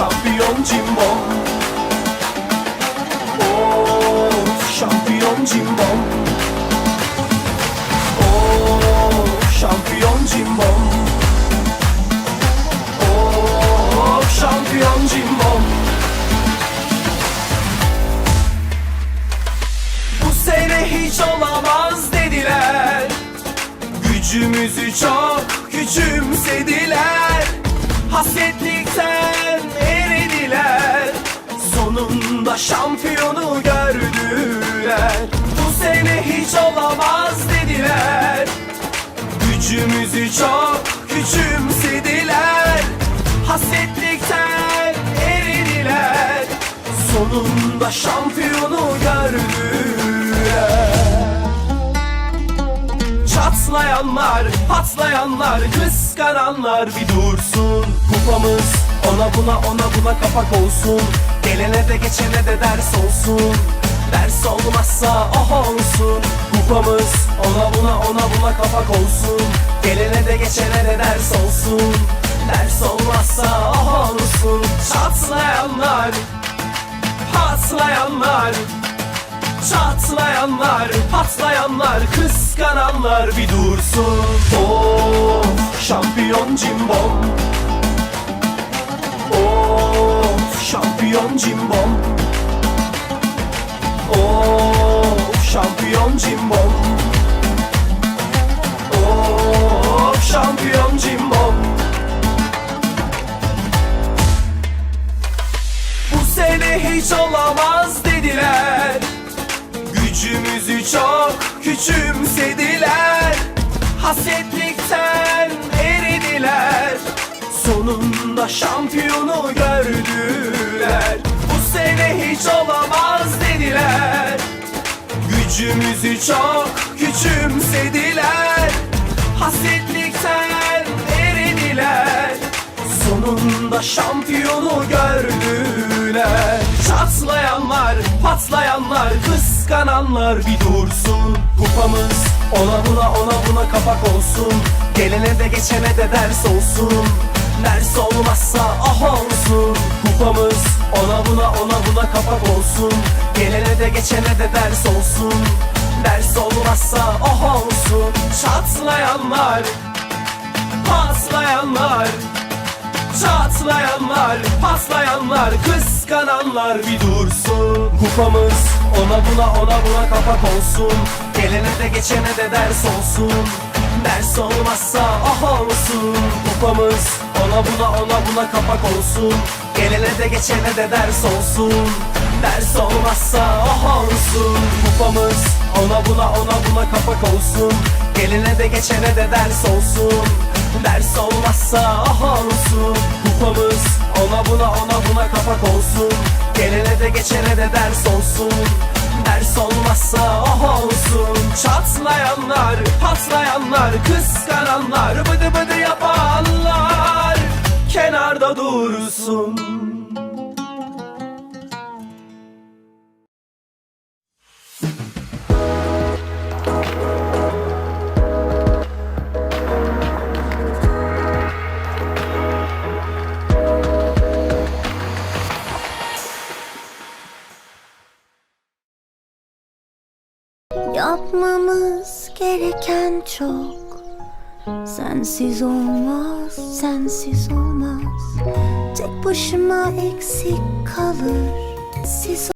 şampiyon cimbom. Of şampiyon cimbom. Of şampiyon cimbom. Of şampiyon cimbom. Bu sene hiç olamaz dediler. Gücümüzü çok küçümsediler. Hasretlikten Gücümüzü çok küçümsediler. Hasretlikten eridiler Sonunda şampiyonu gördüler. Çatlayanlar, patlayanlar, kıskananlar bir dursun Kupamız. Ona buna ona buna kapak olsun. Gelene de geçene de ders olsun Ders olmazsa oh olsun. Kupamız ona buna ona buna kapak olsun. Gelene de geçene de ders olsun. Ders olmazsa oh olsun. Çatlayanlar, patlayanlar Çatlayanlar, patlayanlar, kıskananlar bir dursun. Of, şampiyon cimbom. Of, şampiyon cimbom şampiyon cimbom. Of, şampiyon cimbom. Bu sene hiç olamaz dediler. Gücümüzü çok küçümsediler. Hasetlikten eridiler Sonunda şampiyonu gördüler Gücümüzü çok küçümsediler. Hasetlikten eridiler Sonunda şampiyonu gördüler. Çatlayanlar, patlayanlar, kıskananlar bir dursun. Kupamız ona buna ona buna kapak olsun. Gelene de geçene de ders olsun Ders olmazsa ah olsun. Kupamız ona buna ona buna kapak olsun. Gelene de geçene de ders olsun. Ders olmazsa ah olsun. Çatlayanlar, patlayanlar. Çatlayanlar, paslayanlar, kıskananlar bir dursun. Kupamız ona buna ona buna kapak olsun. Gelene de geçene de ders olsun. Ders olmazsa ah olsun. Kupamız ona buna ona buna kapak olsun. Gelene de geçene de ders olsun. Ders olmazsa ah olsun. Kupamız ona buna ona buna kapak olsun. Gelene de geçene de ders olsun. Ders olmazsa ah olsun. Kupamız ona buna ona buna kapak olsun. Gelene de geçene de ders olsun. Ders olmazsa ah olsun. Çatlayanlar, patlayanlar, kıskananlar Bıdı bıdı yapanlar Kenarda dursun. Yapmamız gereken çok Sensiz olmaz, sensiz olmaz. Tek başıma eksik kalır. Siz